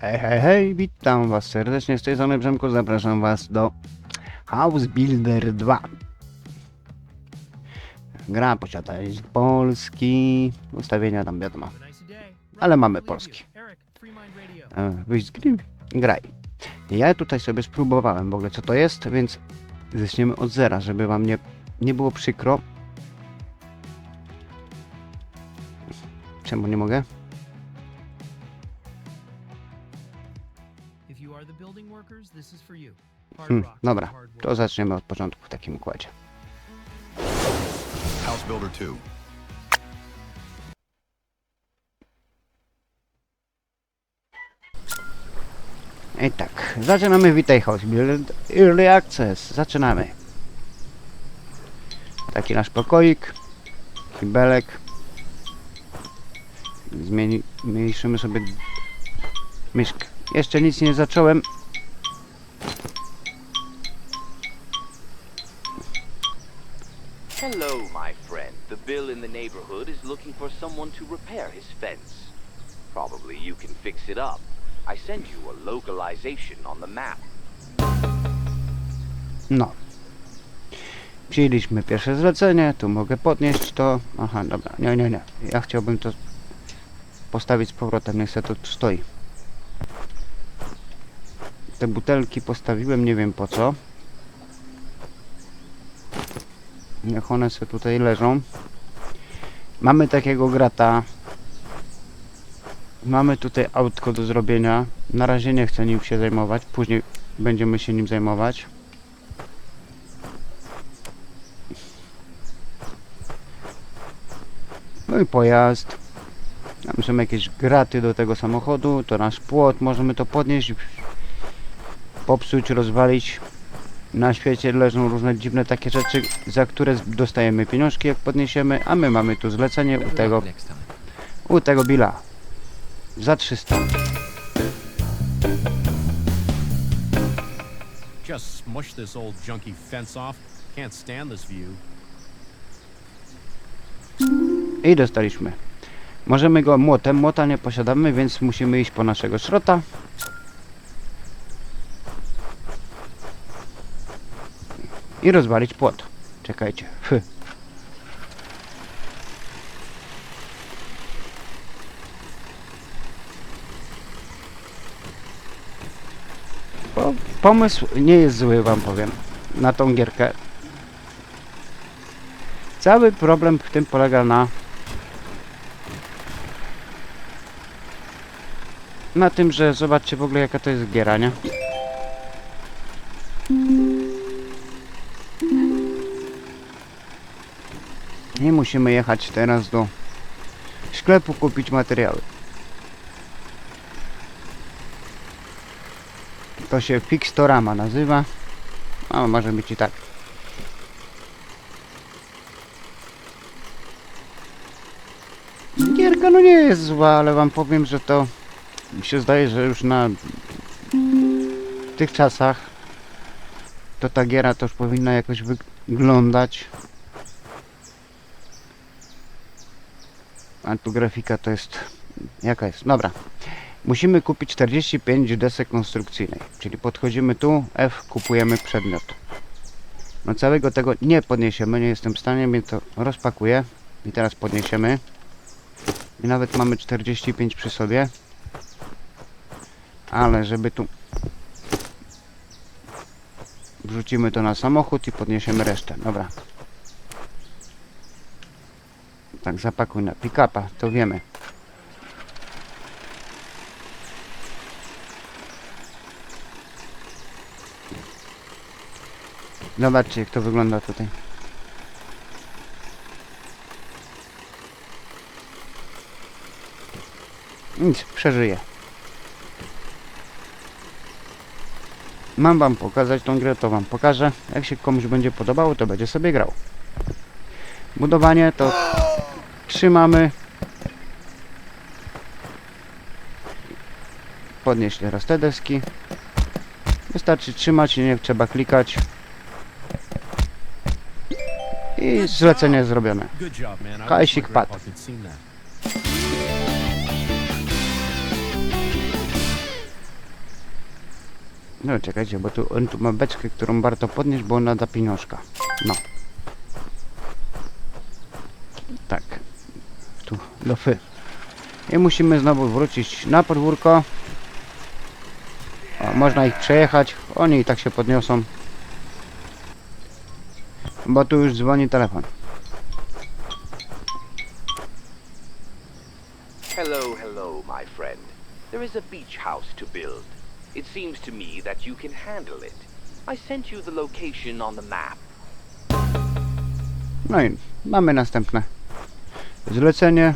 Hej, hej, hej, witam was serdecznie z tej strony Brzemku, zapraszam was do House Builder 2. Gra posiada język polski, ustawienia tam wiadomo, ale mamy polski. E, Wyjść z gry, graj. Ja tutaj sobie spróbowałem w ogóle co to jest, więc zaczniemy od zera, żeby wam nie, nie było przykro. Czemu nie mogę? Hmm, dobra, to zaczniemy od początku w takim układzie. House Builder 2. I tak, zaczynamy, witaj House Build Early Access, zaczynamy. Taki nasz pokoik, kibelek. Zmieni, zmniejszymy sobie myszkę. Jeszcze nic nie zacząłem. Hello, my friend. The Bill in the neighborhood is looking for someone to repair his fence. Probably you can fix it up. I sent you a localization on the map. No. Przyjęliśmy pierwsze zlecenie, tu mogę podnieść to. Aha, dobra, nie, nie, nie. Ja chciałbym to postawić z powrotem, niech se to tu stoi. Te butelki postawiłem, nie wiem po co. Niech one sobie tutaj leżą. Mamy takiego grata. Mamy tutaj autko do zrobienia. Na razie nie chcę nim się zajmować, później będziemy się nim zajmować. No i pojazd. Tam są jakieś graty do tego samochodu, to nasz płot, możemy to podnieść, popsuć, rozwalić. Na świecie leżą różne dziwne takie rzeczy, za które dostajemy pieniążki jak podniesiemy, a my mamy tu zlecenie u tego, u tego Billa. Za 300. Just smush this old junky fence off. Can't stand this view. I dostaliśmy. Możemy go młotem, młota nie posiadamy, więc musimy iść po naszego szrota. I rozwalić płot. Czekajcie. Fy. Po, pomysł nie jest zły, wam powiem, na tą gierkę. Cały problem w tym polega na na tym, że zobaczcie w ogóle jaka to jest giera, nie? Nie musimy jechać teraz do sklepu kupić materiały. To się Fixtorama nazywa. A może być i tak. Gierka no nie jest zła, ale wam powiem, że to mi się zdaje, że już na tych czasach to ta giera już powinna jakoś wyglądać. A tu grafika to jest... Jaka jest? Dobra. Musimy kupić 45 desek konstrukcyjnej. Czyli podchodzimy tu, F, kupujemy przedmiot. No całego tego nie podniesiemy, nie jestem w stanie, więc to rozpakuję. I teraz podniesiemy. I nawet mamy 45 przy sobie. Ale żeby tu... Wrzucimy to na samochód i podniesiemy resztę. Dobra. Tak, zapakuj na pick-upa, to wiemy. Zobaczcie jak to wygląda tutaj. Nic, przeżyję. Mam wam pokazać tą grę, to wam pokażę. Jak się komuś będzie podobało, to będzie sobie grał. Budowanie to trzymamy. Podnieść teraz te deski. Wystarczy trzymać, nie trzeba klikać. I zlecenie zrobione. Kajsik padł. No czekajcie, bo tu, on tu ma beczkę, którą warto podnieść, bo ona da pieniążka. No. Tak. Tu do fy. I musimy znowu wrócić na podwórko. O, można ich przejechać. Oni i tak się podniosą. Bo tu już dzwoni telefon. Hello, hello, my friend. There is a beach house to build. It seems to me that you can handle it. I sent you the location on the map. No i mamy następne zlecenie.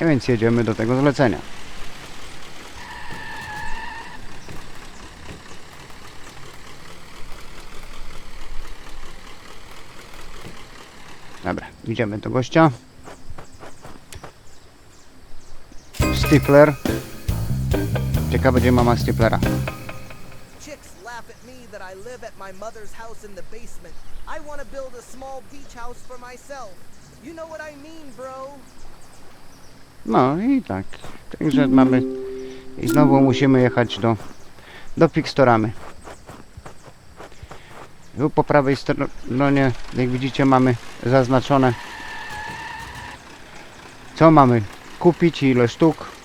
A więc jedziemy do tego zlecenia. Dobra, idziemy do gościa. Stifler. Ciekawe, gdzie mama Stiflera. Live at my mother's house in the basement. I want to build a small beach house for myself. You know what I mean, bro? No i tak. Także mamy. I znowu musimy jechać do. do Fixtoramy. Tu po prawej stronie, jak widzicie, mamy zaznaczone. Co mamy kupić i ile sztuk.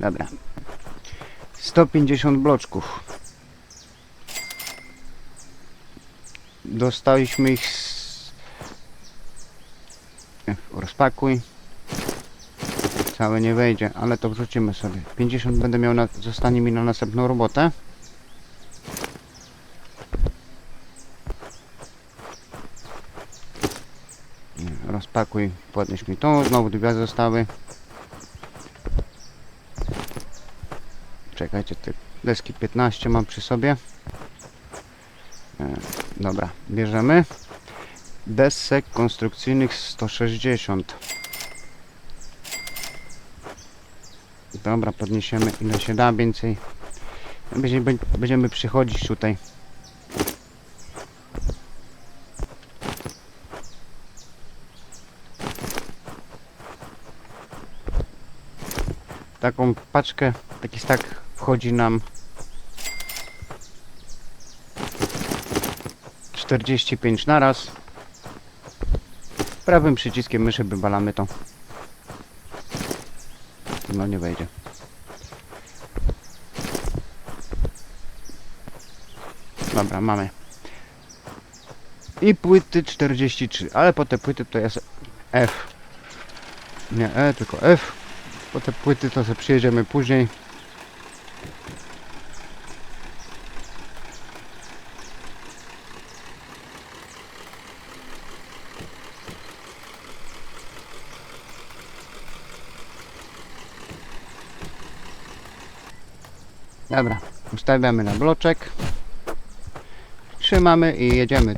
Dobra. 150 bloczków. Dostaliśmy ich z... Rozpakuj. Całe nie wejdzie, ale to wrzucimy sobie. 50 będę miał na... Zostanie mi na następną robotę. Rozpakuj, podnieś mi tą, znowu dwie zostały. Czekajcie, te deski 15 mam przy sobie. E, Dobra, bierzemy. Desek konstrukcyjnych 160. Dobra, podniesiemy ile się da więcej. Będziemy, będziemy przychodzić tutaj. Taką paczkę, taki stak wchodzi nam 45 na raz. Prawym przyciskiem myszy wybalamy to. No nie wejdzie. Dobra, mamy. I płyty 43, ale po te płyty to jest F. Nie E, tylko F. Po te płyty to sobie przyjedziemy później. Dobra, ustawiamy na bloczek. Trzymamy i jedziemy.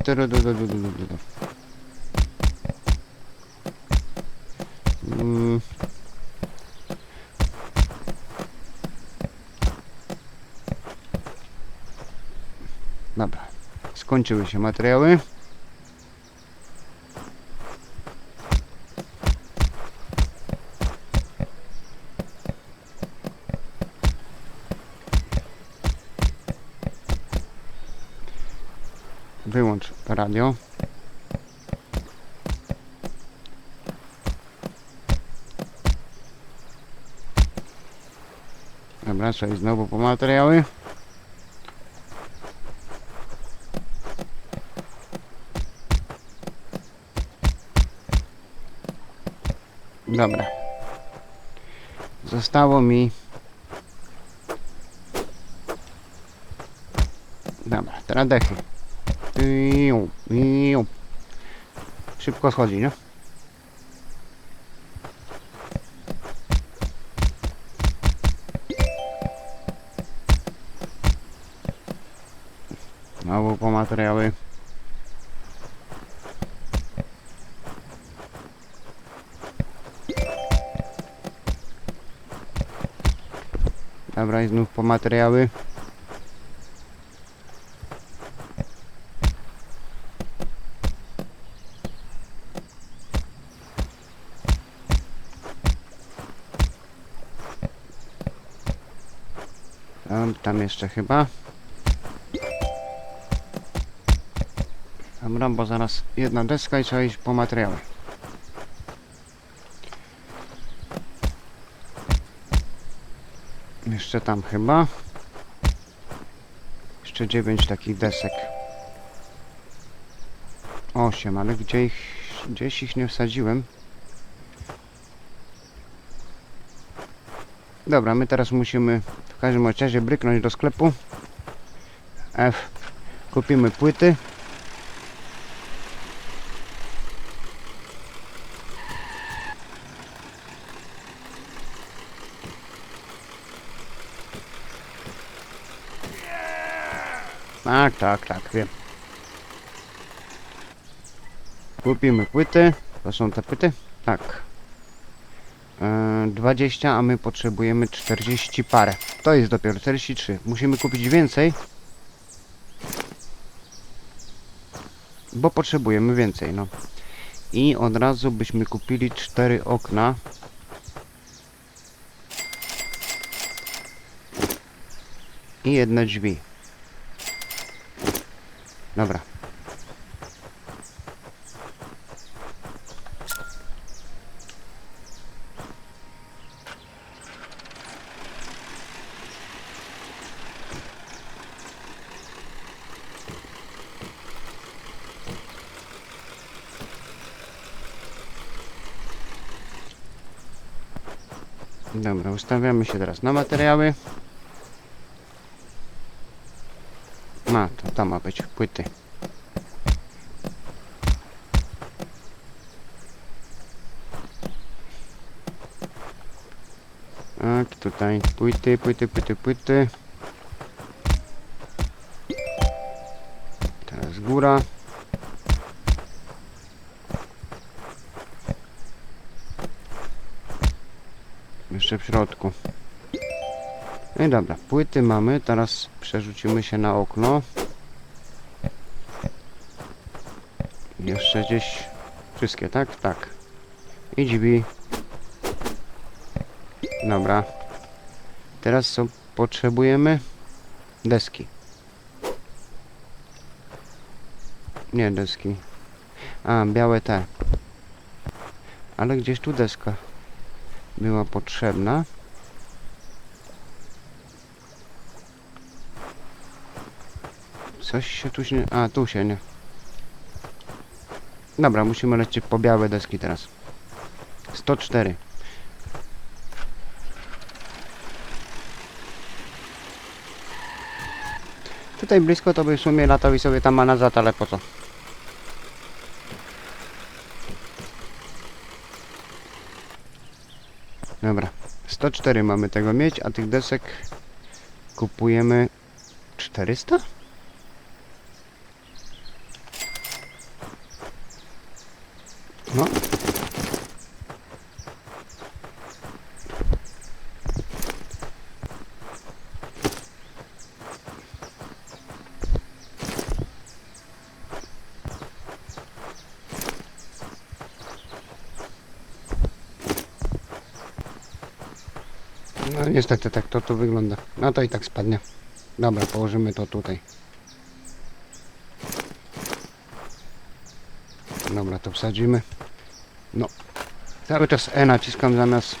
Mm. Dobra, skończyły się materiały. Wyłącz radio. Dobra, czyli znowu po materiały. Dobra. Zostało mi... Dobra, teraz dechy. Iu. Szybko schodzi, nie? Znowu po materiały. Dobra, i znów po materiały. Tam, jeszcze chyba. Dobra, bo zaraz jedna deska i trzeba iść po materiały. Jeszcze tam chyba. Jeszcze dziewięć takich desek. Osiem, ale gdzie ich, gdzieś ich nie wsadziłem. Dobra, my teraz musimy każdym razie bryknąć do sklepu. F. Kupimy płyty. Tak, tak, tak, wiem. Kupimy płyty. To są te płyty? Tak. E, 20, a my potrzebujemy 40 parę. To jest dopiero 43. Musimy kupić więcej. Bo potrzebujemy więcej, no. I od razu byśmy kupili 4 okna. I jedne drzwi. Dobra. Dobra, ustawiamy się teraz na materiały. Ma, to tam ma być płyty. Tak, tutaj płyty, płyty, płyty, płyty. Teraz góra. Jeszcze w środku. No i dobra, płyty mamy, teraz przerzucimy się na okno. Jeszcze gdzieś wszystkie, tak? Tak. I drzwi. Dobra. Teraz co potrzebujemy? Deski. Nie deski. A, białe te. Ale gdzieś tu deska była potrzebna. Coś się tu się... A, tu się nie. Dobra, musimy lecieć po białe deski teraz. 104. Tutaj blisko to by w sumie latał i sobie tam ma nazad, ale po co? Dobra, 104 mamy tego mieć, a tych desek kupujemy 400? No. Niestety tak to tu wygląda. No to i tak spadnie. Dobra, położymy to tutaj. Dobra, to wsadzimy. No. Cały czas E naciskam zamiast...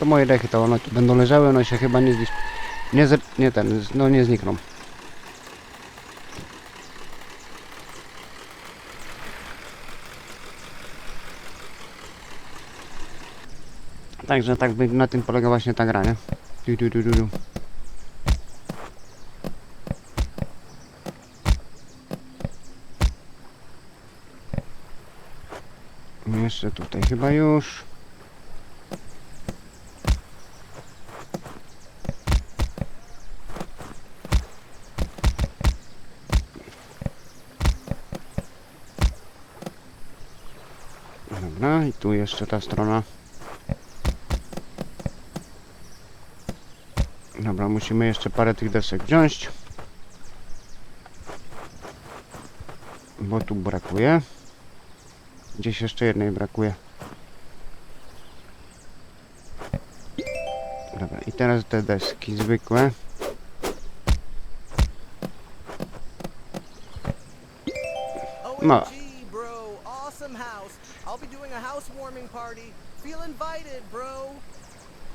To moje dechy, to one tu będą leżały, one się chyba nie. Nie, nie ten, no nie znikną. Także tak by na tym polega właśnie ta gra, nie? Du, du, du, du, du. Jeszcze tutaj chyba już. Dobra, i tu jeszcze ta strona. musimy jeszcze parę tych desek wziąć. Bo tu brakuje. Gdzieś jeszcze jednej brakuje. Dobra, i teraz te deski zwykłe. No.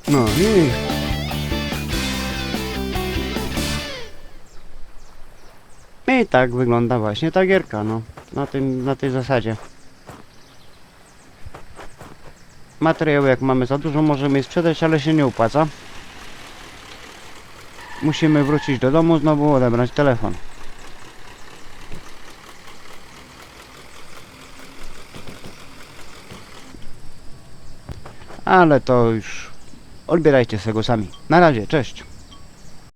No i I tak wygląda właśnie ta gierka, no. Na, tym, na tej zasadzie. Materiału jak mamy za dużo, możemy je sprzedać, ale się nie opłaca. Musimy wrócić do domu, znowu odebrać telefon. Ale to już odbierajcie sobie go sami. Na razie, cześć.